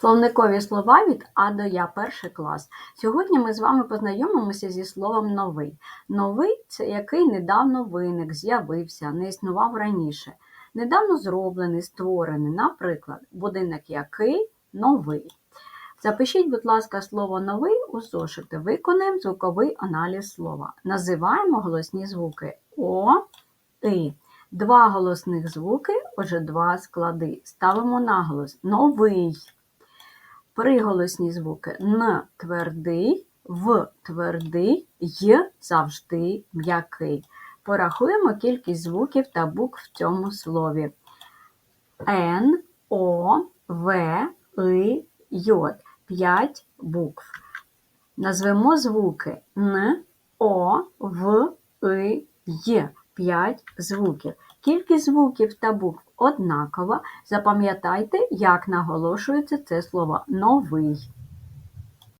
Словникові слова від А до Я, перший клас. Сьогодні ми з вами познайомимося зі словом новий. Новий це який недавно виник, з'явився, не існував раніше. Недавно зроблений, створений, наприклад, будинок який новий. Запишіть, будь ласка, слово новий у зошити. Виконаємо звуковий аналіз слова. Називаємо голосні звуки О, И. Два голосних звуки, отже, два склади. Ставимо наголос новий. Приголосні звуки Н твердий, В твердий, Й завжди м'який. Порахуємо кількість звуків та букв в цьому слові. Н, О, В, И, Й. П'ять букв. Назвемо звуки Н, О, В, И, Й. П'ять звуків. Кількість звуків та букв однакова. Запам'ятайте, як наголошується це слово новий.